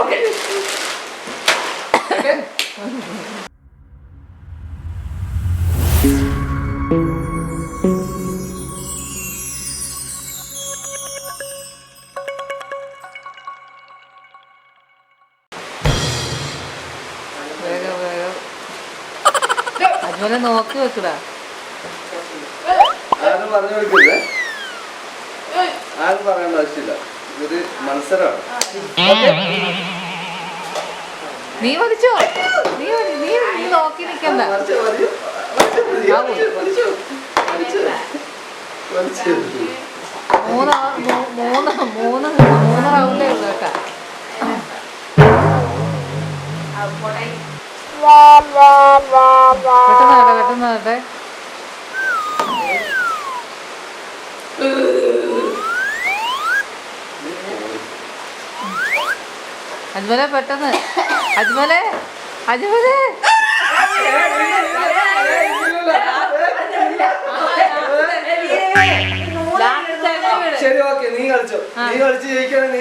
Okay അതുപോലെ നോക്കി വെക്കടാ. ആരും പറഞ്ഞു കൊടുക്കില്ലേ? ആരും പറയേണ്ട ആവശ്യമില്ല. ഇത് മത്സരമാണ് നീ മതിച്ചോ? നീ നീ നീ നോക്കി നിൽക്കണ്ട. മൂന്ന് മൂന്ന് മൂന്ന് മൂന്ന് റൗണ്ടേ ഉള്ളൂ കേട്ടാ. പെട്ടെന്ന് കേട്ടെ പെട്ടെന്ന് കേട്ടെ. അജ്മല പെട്ടെന്ന്. അജ്മലെ അജ്മലെ. ശരി നീ കളിച്ചോ. നീ നീ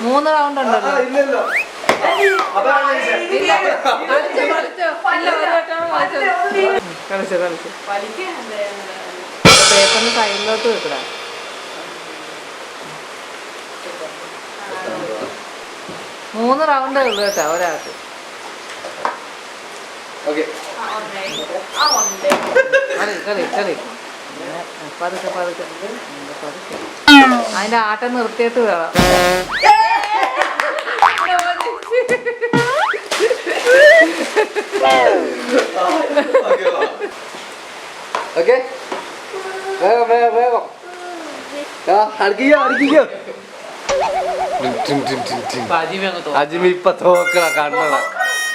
മൂന്ന് റൗണ്ട് ഉണ്ടല്ലോ. ഇല്ലല്ലോ. കളിച്ചോ കളിച്ചോ. കളിച്ചോ. പേപ്പറിന് സൈഡിലോട്ട് വെക്കടാ. മൂന്ന് റൗണ്ടേ ഉള്ളു കേട്ടോ ഒരാൾക്ക്. പതുക്കെ പതുക്കെ. പതുക്കെ. അതിന്റെ ആട്ടം നിർത്തിയിട്ട് വേണം. ഓക്കെ. വേഗം വേഗം വേഗം അടിക്കിക്കോ അടിക്കിക്കോ. അജിമി ഇപ്പൊ തോക്കണ കണ്ണട.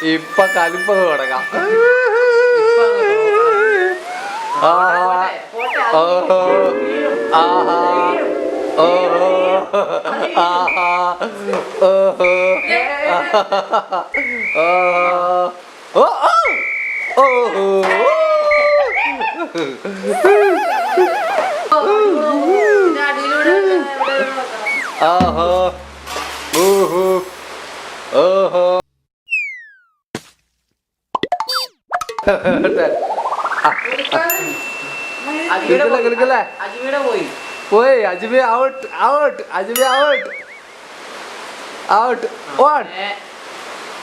ഇപ്പൊ കലിപ്പ് തുടങ്ങാം. ആഹാ. ഓഹോ. ആഹാ. ഓഹോ. ആഹാ. ഓഹോ. ഓ ഓ ഓഹോ. Aha. Uhu. Aha. Oi, Ajibe out, out, Ajibe out, out. What?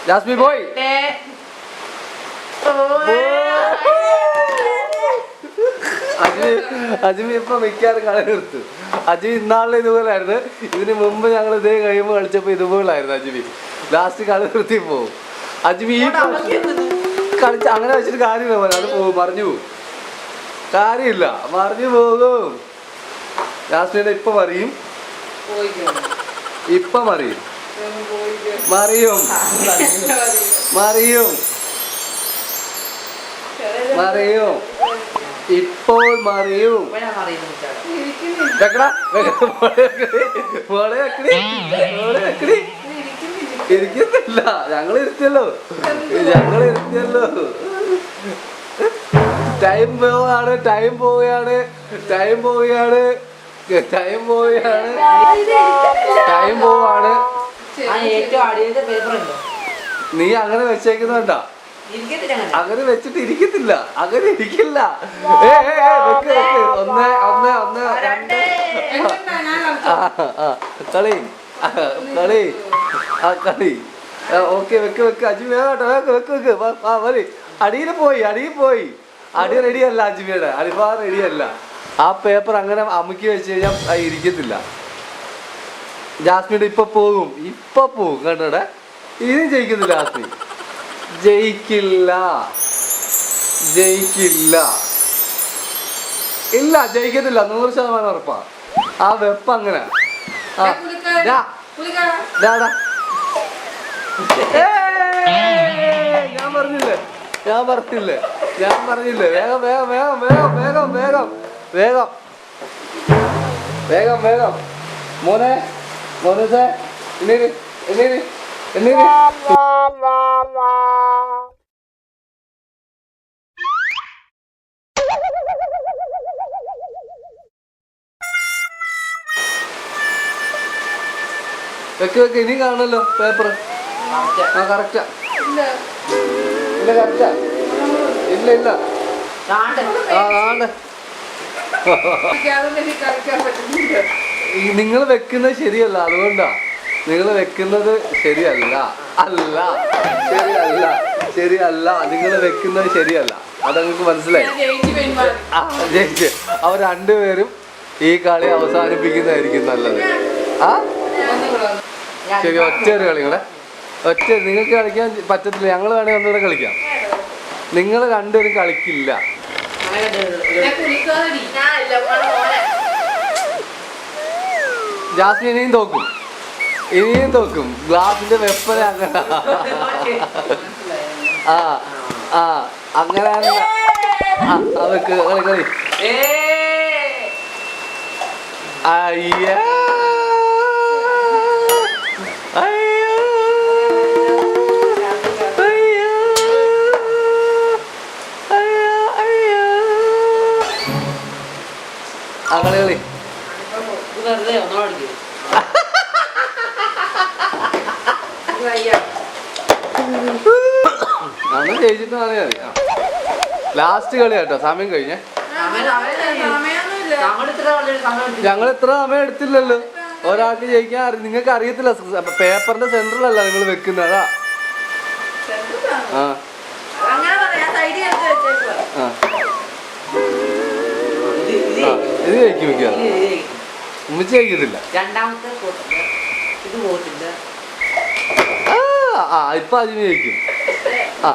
Just be boy. Boy. പോയി അജിമി ഇപ്പൊ മിക്കാറും കളി നിർത്തും. അജ്മി ഇന്നാളിൽ ഇതുപോലായിരുന്നു. ഇതിന് മുമ്പ് ഞങ്ങൾ ഇതേ കഴിയുമ്പോൾ കളിച്ചപ്പോ ഇതുപോലായിരുന്നു അജിമി ലാസ്റ്റ് കളി നിർത്തി പോവും അജിമി ഈ കളിച്ച അങ്ങനെ വെച്ചിട്ട് കാര്യമില്ല പോലെ അത് പോകും പറഞ്ഞു പോകും കാര്യമില്ല. മറിഞ്ഞു പോകും. ലാസ്റ്റ് ഇപ്പൊ മറിയും. ഇപ്പൊ മറിയും. മറിയും. മറിയും. മറിയും. ഇപ്പോൾ മറിയും. മോളെ മോളെ. ഇരിക്കുന്നില്ല. ഞങ്ങൾ ഇരുത്തിയല്ലോ. ഞങ്ങൾ ഇരുത്തിയല്ലോ. ടൈം പോവാണ് ടൈം പോവുകയാണ് ടൈം പോവുകയാണ് ടൈം പോവുകയാണ് ടൈം പോവാണ് നീ അങ്ങനെ വെച്ചേക്കുന്നുണ്ടാ അങ്ങനെ. വെച്ചിട്ട് ഇരിക്കത്തില്ല. അങ്ങനെ ഇരിക്കില്ല. ഏ, വെക്ക് വെക്ക്. ഒന്ന് ഒന്ന് ഒന്ന് രണ്ട്. ആ, ആ, കളി. ആ, കളി. ആ കളി. ഓക്കെ വെക്ക് വെക്ക്. അജി വേഗം വെക്ക് വെക്ക് വെക്ക്. വാ, വാ, വരി. അടിയിൽ പോയി അടിയിൽ പോയി. അടി റെഡിയല്ല അജ്മിയുടെ അടിഭാ റെഡിയല്ല ആ പേപ്പർ അങ്ങനെ അമുക്കി വെച്ച് കഴിഞ്ഞാൽ ഇരിക്കത്തില്ല. ജാസ്മിയുടെ ഇപ്പൊ പോകും ഇപ്പൊ പോകും കണ്ടോടെ? ഇനി ജയിക്കുന്നില്ല ജാസ്മി. ജയിക്കില്ല. ജയിക്കില്ല. ഇല്ല ജയിക്കത്തില്ല. നൂറ് ശതമാനം ഉറപ്പാ. ആ വെപ്പ് അങ്ങനെ. ഞാൻ പറഞ്ഞില്ലേ? ഞാൻ പറഞ്ഞില്ലേ? ഞാൻ പറഞ്ഞില്ലേ? വേഗം വേഗം വേഗം വേഗം വേഗം വേഗം. വേഗം. വേഗം വേഗം. മോനെ മോനെ ഇനി എണ്ണീര് വെക്ക് വെക്ക് ഇനി കാണല്ലോ പേപ്പർ ആ കറക്റ്റാ ഇല്ല. കറക്റ്റാ ഇല്ല ഇല്ല. ആ ആണ് നിങ്ങൾ വെക്കുന്നത് ശരിയല്ല അതുകൊണ്ടാ. നിങ്ങൾ വെക്കുന്നത് ശരിയല്ല. അല്ല. ശരിയല്ല. ശരിയല്ല. നിങ്ങൾ വെക്കുന്നത് ശരിയല്ല. അതങ്ങൾക്ക് മനസ്സിലായി. ആ ജയിച്ച്. അവർ രണ്ടുപേരും ഈ കളി അവസാനിപ്പിക്കുന്നതായിരിക്കും നല്ലത്. ആ? ശരി ഒറ്റ ഒരു കളി കൂടെ. ഒറ്റ നിങ്ങൾക്ക് കളിക്കാൻ പറ്റത്തില്ല. ഞങ്ങൾ വേണമെങ്കിൽ ഒന്നുകൂടെ കളിക്കാം. നിങ്ങൾ രണ്ടുപേരും കളിക്കില്ല. ജാസ്മിനെയും തോക്കും. ഇനിയും തോക്കും. ഗ്ലാസിന്റെ വെപ്പന അങ്ങനെ. ആ ആ അങ്ങനെ അവർക്ക് കളി കളി. അയ്യ. കളി കളി. വെറുതെ ഒന്നോടിക്കും. അന്ന് ജയിച്ചിട്ട് മതി ലാസ്റ്റ് കളി കേട്ടോ സമയം കഴിഞ്ഞേ. ഞങ്ങൾ ഇത്ര സമയം എടുത്തില്ലല്ലോ. ഒരാൾക്ക് ജയിക്കാൻ അറിയാം നിങ്ങൾക്ക് അറിയത്തില്ല പേപ്പറിന്റെ സെന്ററിലല്ല നിങ്ങൾ വെക്കുന്നതാ ആ. ഇത് ജയിക്കും ഇത് ഉമ്മച്ചി ജയിക്കത്തില്ല. രണ്ടാമത്തെ ഇത് പോത്തില്ല ആ ഇപ്പൊ അതിന് ജയിക്കും ആ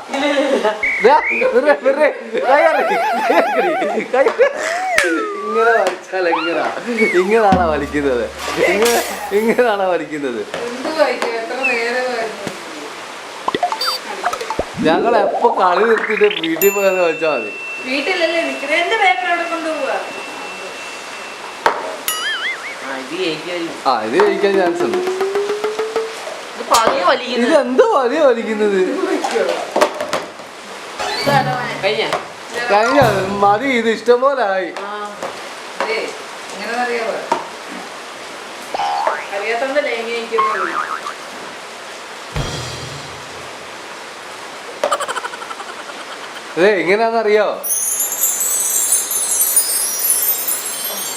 ഇങ്ങനെ വലിച്ചാൽ എങ്ങനാ? ഇങ്ങനാണോ വലിക്കുന്നത്? ഇങ്ങനെ ഇങ്ങനാണോ വലിക്കുന്നത്? ഞങ്ങൾ എപ്പോ കളി നിർത്തിട്ട് വീട്ടിൽ പോയെന്ന് വെച്ചാൽ മതി. വീട്ടിലല്ലേ ആ ഇത് ചോദിക്കാൻ ആ ഇത് ജയിക്കാൻ ചാൻസ് ഉണ്ട്. പതിയെ വലിക്കുന്നത് ഇത് എന്തോ വലിയ വലിക്കുന്നത് കഴിഞ്ഞ? കഴിഞ്ഞ? മതി ഇത് ഇഷ്ടംപോലെ ആയി. അതെ എങ്ങനെയാണെന്നറിയോ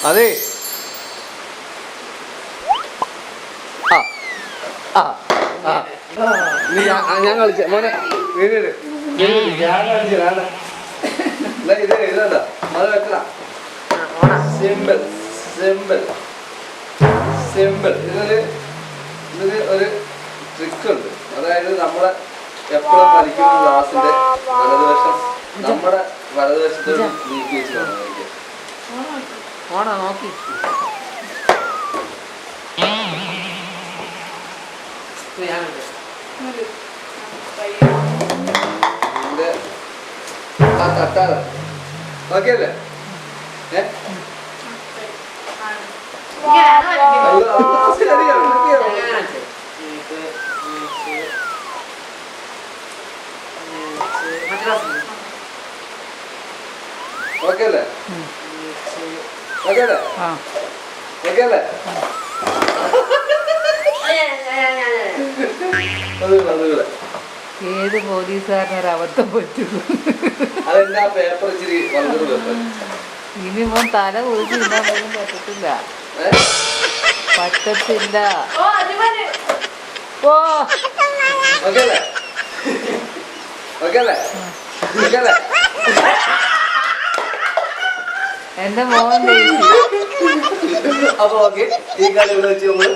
അതെ. ആ ആ. ഞാൻ കളിച്ച. മോനെ വീട് ഞാൻ കളിച്ച വേണ്ട ഇത് ഇതാ അത് വെക്കടാ ആ, ഓടാ സിമ്പിൾ സിമ്പിൾ സിമ്പിൾ ഇതിന് ഇതിന് ഒരു ട്രിക്ക് ഉണ്ട്. അതായത് നമ്മളെ എപ്പോഴും പഠിക്കുന്ന ഗ്ലാസിന്റെ വലതുവശം നമ്മുടെ വലതുവശത്തോട് നീക്കി വെച്ച് നോക്കി. ഗ്ലാസ് ഉണ്ട്. ഓക്കെയല്ലേ ഇത്, ഓക്കെയല്ലേ ആ. ഓക്കെയല്ലേ അത് അത്. ഏത് പോലീസുകാരനൊരു അബദ്ധം പറ്റുള്ളൂ ഇനി മോൻ തല കുറിച്ച് ഇടാൻ പോലും പറ്റത്തില്ല. പറ്റത്തില്ല. ഓ ഓക്കെ അല്ലേ ഓക്കെ അല്ലേ ഓക്കെ അല്ലേ എന്റെ മോൻ അപ്പൊ ഓക്കെ ഈ കളി വെച്ച് നമ്മൾ